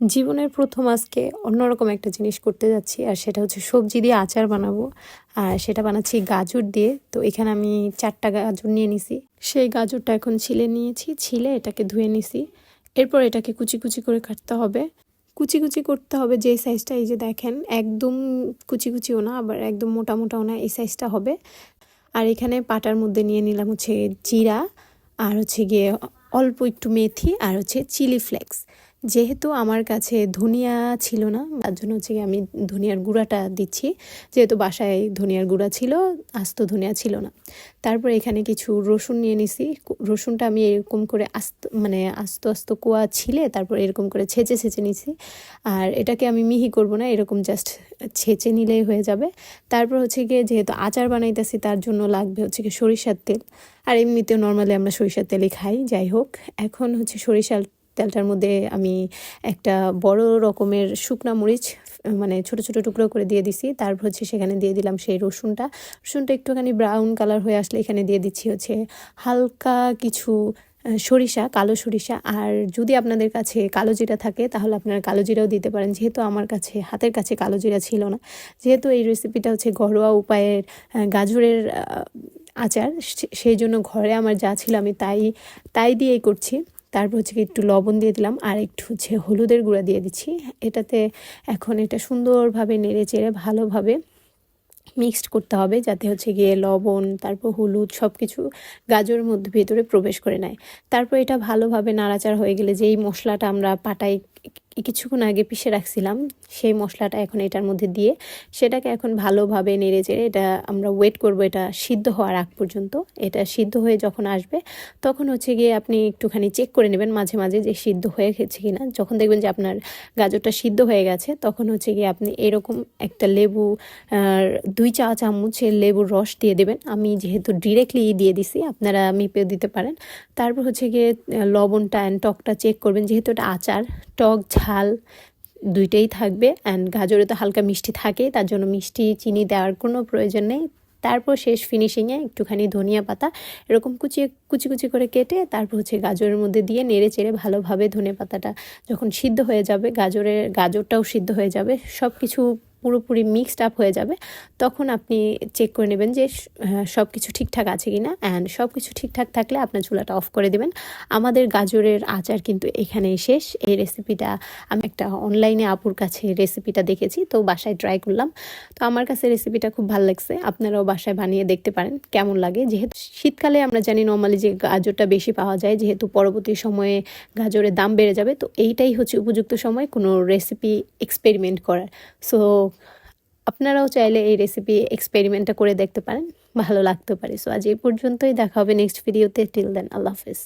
জীবনের প্রথম আজকে অন্যরকম একটা জিনিস করতে যাচ্ছি, আর সেটা হচ্ছে সবজি দিয়ে আচার বানাবো। আর সেটা বানাচ্ছি গাজর দিয়ে। তো এখানে আমি চারটা গাজর নিয়ে নিছি। সেই গাজরটা এখন ছিলে নিয়েছি, ছিলে এটাকে ধুয়ে নিছি। এরপর এটাকে কুচি কুচি করে কাটতে হবে। কুচি কুচি করতে হবে যেই সাইজটা এই যে দেখেন, একদম কুচি কুচিও না, আবার একদম মোটা মোটাও না, এই সাইজটা হবে। আর এখানে পাটার মধ্যে নিয়ে নিলাম হচ্ছে জিরা, আর হচ্ছে গিয়ে অল্প একটু মেথি, আর হচ্ছে চিলি ফ্লেক্স যেহেতু আমার কাছে ধনিয়া ছিল না, তার জন্য হচ্ছে আমি ধনিয়ার গুঁড়াটা দিচ্ছি। যেহেতু বাসায় ধনিয়ার গুঁড়া ছিল, আস্ত ধনিয়া ছিল না। তারপর এখানে কিছু রসুন নিয়ে নিছি। রসুনটা আমি এরকম করে আস্ত মানে আস্ত আস্ত কোয়া ছিলে, তারপর এরকম করে ছেঁচে ছেঁচে নিছি। আর এটাকে আমি মিহি করব না, এরকম জাস্ট ছেঁচে নিলেই হয়ে যাবে। তারপর হচ্ছে গিয়ে যেহেতু আচার বানাইতেছি, তার জন্য লাগবে হচ্ছে গিয়ে সরিষার তেল। আর এমনিতেও নর্মালি আমরা সরিষার তেলই খাই, যাই হোক। এখন হচ্ছে সরিষার তেলটার মধ্যে আমি একটা বড় রকমের শুকনা মরিচ মানে ছোট ছোট টুকরো করে দিয়ে দিছি। তারপর হচ্ছে সেখানে দিয়ে দিলাম সেই রসুনটা। রসুনটা একটুখানি ব্রাউন কালার হয়ে আসলে এখানে দিয়ে দিচ্ছি হচ্ছে হালকা কিছু সরিষা, কালো সরিষা। আর যদি আপনাদের কাছে কালো জিরা থাকে, তাহলে আপনারা কালো জিরাও দিতে পারেন। যেহেতু আমার কাছে, হাতের কাছে কালো জিরা ছিল না। যেহেতু এই রেসিপিটা হচ্ছে ঘরোয়া উপায়ের গাজরের আচার সেই জন্য ঘরে আমার যা ছিল আমি তাই তাই দিয়েই করছি। তারপর হচ্ছে একটু লবণ দিয়ে দিলাম আর একটু হচ্ছে হলুদের গুঁড়া দিয়ে দিচ্ছি। এটাতে এখন এটা সুন্দরভাবে নেড়ে চেড়ে ভালোভাবে মিক্সড করতে হবে যাতে হচ্ছে গিয়ে লবণ, তারপর হলুদ সব কিছু গাজরের মধ্যে ভেতরে প্রবেশ করে নেয়। তারপর এটা ভালোভাবে নাড়াচাড়া হয়ে গেলে যেই মশলাটা আমরা পাটায় কিছুক্ষণ আগে পিষে রাখছিলাম, সেই মশলাটা এখন এটার মধ্যে দিয়ে সেটাকে এখন ভালোভাবে নেড়ে চেড়ে এটা আমরা ওয়েট করব, এটা সিদ্ধ হওয়ার আগ পর্যন্ত। এটা সিদ্ধ হয়ে যখন আসবে, তখন হচ্ছে গিয়ে আপনি একটুখানি চেক করে নেবেন মাঝে মাঝে যে সিদ্ধ হয়ে গেছে কি না যখন দেখবেন যে আপনার গাজরটা সিদ্ধ হয়ে গেছে, তখন হচ্ছে গিয়ে আপনি এরকম একটা লেবু দুই চা চামচের লেবুর রস দিয়ে দেবেন। আমি যেহেতু ডিরেক্টলি দিয়ে দিছি, আপনারা মেপেও দিতে পারেন। তারপর হচ্ছে গিয়ে লবণটা অ্যান্ড টকটা চেক করবেন, যেহেতু এটা আচার টক ঝাল দুইটাই থাকবে অ্যান্ড গাজরে তো হালকা মিষ্টি থাকে, তার জন্য মিষ্টি, চিনি দেওয়ার কোনো প্রয়োজন নেই। তারপর শেষ ফিনিশিংয়ে একটুখানি ধনিয়া পাতা, এরকম কুচিয়ে, কুচি কুচি করে কেটে তারপর হচ্ছে গাজরের মধ্যে দিয়ে নেড়ে চেড়ে ভালোভাবে ধনে পাতাটা যখন সিদ্ধ হয়ে যাবে, গাজরের, গাজরটাও সিদ্ধ হয়ে যাবে সব কিছু পুরোপুরি মিক্সড আপ হয়ে যাবে, তখন আপনি চেক করে নেবেন যে সব কিছু ঠিকঠাক আছে কি না অ্যান্ড সব কিছু ঠিকঠাক থাকলে আপনার চুলাটা অফ করে দেবেন। আমাদের গাজরের আচার কিন্তু এখানেই শেষ। এই রেসিপিটা আমি একটা অনলাইনে আপুর কাছে রেসিপিটা দেখেছি, তো বাসায় ট্রাই করলাম। তো আমার কাছে রেসিপিটা খুব ভালো লাগছে, আপনারাও বাসায় বানিয়ে দেখতে পারেন, কেমন লাগে। যেহেতু শীতকালে আমরা জানি নর্মালি যে গাজরটা বেশি পাওয়া যায়, যেহেতু পরবর্তী সময়ে গাজরের দাম বেড়ে যাবে, তো এইটাই হচ্ছে উপযুক্ত সময় কোনো রেসিপি এক্সপেরিমেন্ট করার। সো আপনারাও চাইলে এই রেসিপি এক্সপেরিমেন্টটা করে দেখতে পারেন, ভালো লাগতে পারে। সো আজ এই পর্যন্তই, দেখা হবে নেক্সট ভিডিওতে টিল দেন আল্লাহ হাফিজ।